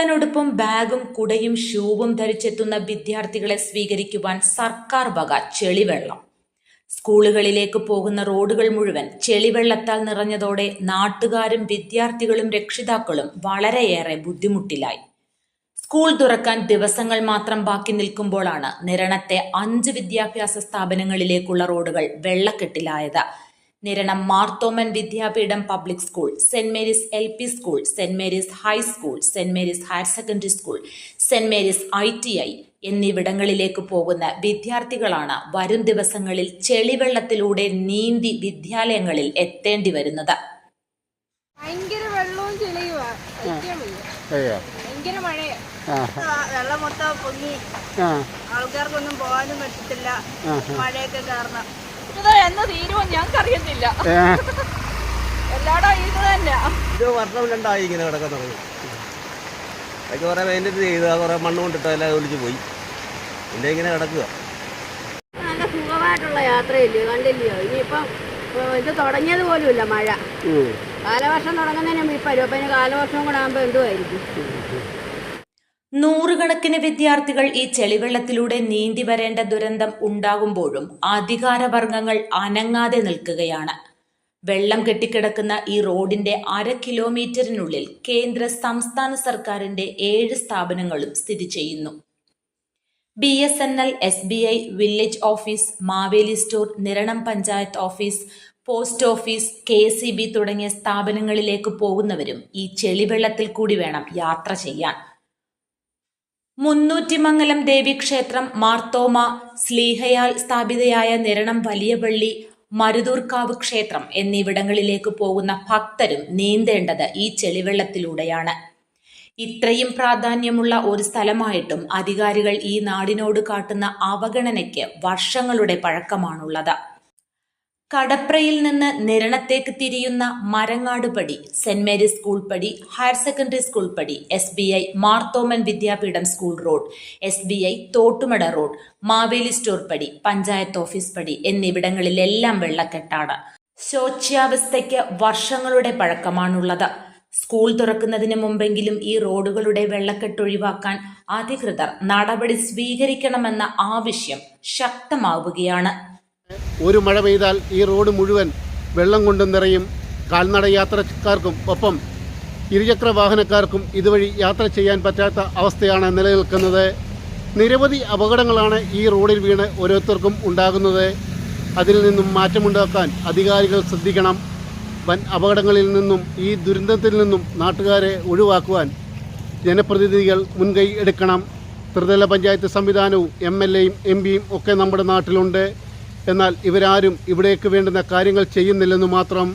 പുത്തനുടുപ്പും ബാഗും കുടയും ഷൂവും ധരിച്ചെത്തുന്ന വിദ്യാർത്ഥികളെ സ്വീകരിക്കുവാൻ സർക്കാർ വക ചെളിവെള്ളം. സ്കൂളുകളിലേക്ക് പോകുന്ന റോഡുകൾ മുഴുവൻ ചെളിവെള്ളത്താൽ നിറഞ്ഞതോടെ നാട്ടുകാരും വിദ്യാർത്ഥികളും രക്ഷിതാക്കളും വളരെയേറെ ബുദ്ധിമുട്ടിലായി. സ്കൂൾ തുറക്കാൻ ദിവസങ്ങൾ മാത്രം ബാക്കി നിൽക്കുമ്പോഴാണ് നിരണത്തെ അഞ്ച് വിദ്യാഭ്യാസ സ്ഥാപനങ്ങളിലേക്കുള്ള റോഡുകൾ വെള്ളക്കെട്ടിലായത്. Niranam Marthoman Vidyapeetham public school saint Mary's L P school saint Mary's high school saint Mary's higher secondary school saint Mary's I T I എന്നിവിടങ്ങളിലേക്ക് പോകുന്ന വിദ്യാർത്ഥികളാണ് വരും ദിവസങ്ങളിൽ ചെളിവെള്ളത്തിലൂടെ നീന്തി വിദ്യാലയങ്ങളിൽ എത്തേണ്ടി വരുന്നത്. ഭയങ്കര വെള്ളവും വെള്ളം മൊത്തം പൊങ്ങി. ആൾക്കാർക്കൊന്നും പോകാനും പറ്റത്തില്ല. മഴയൊക്കെ കാരണം. ഇത് എന്ന് തീരുമോ ഞങ്ങൾക്ക് അറിയത്തില്ല ഏ, എല്ലായിടും ഇത് തന്നെ ഇത് വർഷം രണ്ടായി ഇങ്ങനെ കിടക്കാൻ തുടങ്ങി. അതൊക്കെ കുറേ ചെയ്ത് കുറേ മണ്ണ് കൊണ്ടിട്ട് എല്ലാം ഒലിച്ച് പോയി. പിന്നെ ഇങ്ങനെ കിടക്കുക നല്ല സുഖമായിട്ടുള്ള യാത്രയില്ലയോ കണ്ടില്ലയോ? ഇനിയിപ്പം ഇത് തുടങ്ങിയത് പോലുമില്ല മഴ. കാലവർഷം തുടങ്ങുന്നതിന് ഇപ്പം ഇനി കാലവർഷം കൂടെ ആകുമ്പോൾ എന്തുമായിരിക്കും നൂറുകണക്കിന് വിദ്യാർത്ഥികൾ ഈ ചെളിവെള്ളത്തിലൂടെ നീന്തി വരേണ്ട ദുരന്തം ഉണ്ടാകുമ്പോഴും അധികാരവർഗങ്ങൾ അനങ്ങാതെ നിൽക്കുകയാണ്. വെള്ളം കെട്ടിക്കിടക്കുന്ന ഈ റോഡിന്റെ അര കിലോമീറ്ററിനുള്ളിൽ കേന്ദ്ര സംസ്ഥാന സർക്കാരിന്റെ ഏഴ് സ്ഥാപനങ്ങളും സ്ഥിതി ചെയ്യുന്നു. B S N L S B I village office Maveli store Niranam panchayat office post office K C B തുടങ്ങിയ സ്ഥാപനങ്ങളിലേക്ക് പോകുന്നവരും ഈ ചെളിവെള്ളത്തിൽ കൂടി വേണം യാത്ര ചെയ്യാൻ. മുന്നൂറ്റിമംഗലം ദേവീക്ഷേത്രം മാർത്തോമ സ്ലീഹയാൽ സ്ഥാപിതയായ നിരണം വലിയപള്ളി മരുതൂർക്കാവ് ക്ഷേത്രം എന്നിവിടങ്ങളിലേക്ക് പോകുന്ന ഭക്തരും നീന്തേണ്ടത് ഈ ചെളിവെള്ളത്തിലൂടെയാണ്. ഇത്രയും പ്രാധാന്യമുള്ള ഒരു സ്ഥലമായിട്ടും അധികാരികൾ ഈ നാടിനോട് കാട്ടുന്ന അവഗണനയ്ക്ക് വർഷങ്ങളുടെ പഴക്കമാണുള്ളത്. കടപ്രയിൽ നിന്ന് നിരണത്തേക്ക് തിരിയുന്ന മരങ്ങാട് പടി സെന്റ് മേരീസ് സ്കൂൾ പടി ഹയർ സെക്കൻഡറി സ്കൂൾ പടി S B I Marthoman Vidyapeetham school road S B I Thottumada road Maveli store പടി പഞ്ചായത്ത് ഓഫീസ് പടി എന്നിവിടങ്ങളിലെല്ലാം വെള്ളക്കെട്ടാണ്. ശോച്യാവസ്ഥയ്ക്ക് വർഷങ്ങളുടെ പഴക്കമാണുള്ളത്. സ്കൂൾ തുറക്കുന്നതിന് മുമ്പെങ്കിലും ഈ റോഡുകളുടെ വെള്ളക്കെട്ട് ഒഴിവാക്കാൻ അധികൃതർ നടപടി സ്വീകരിക്കണമെന്ന ആവശ്യം ശക്തമാവുകയാണ്. ഒരു മഴ പെയ്താൽ ഈ റോഡ് മുഴുവൻ വെള്ളം കൊണ്ട് നിറയും. കാൽനട യാത്രക്കാർക്കും ഒപ്പം ഇരുചക്ര വാഹനക്കാർക്കും ഇതുവഴി യാത്ര ചെയ്യാൻ പറ്റാത്ത അവസ്ഥയാണ് നിലനിൽക്കുന്നത്. നിരവധി അപകടങ്ങളാണ് ഈ റോഡിൽ വീണ് ഓരോരുത്തർക്കും ഉണ്ടാകുന്നത്. അതിൽ നിന്നും മാറ്റമുണ്ടാക്കാൻ അധികാരികൾ ശ്രദ്ധിക്കണം. വൻ അപകടങ്ങളിൽ നിന്നും ഈ ദുരന്തത്തിൽ നിന്നും നാട്ടുകാരെ ഒഴിവാക്കുവാൻ ജനപ്രതിനിധികൾ മുൻകൈ എടുക്കണം. ത്രിതല പഞ്ചായത്ത് സംവിധാനവും എം എൽ എയും എം പിയും ഒക്കെ നമ്മുടെ നാട്ടിലുണ്ട്. എന്നാൽ ഇവരാരും ഇവിടേക്ക് വേണ്ടുന്ന കാര്യങ്ങൾ ചെയ്യുന്നില്ലെന്നു മാത്രം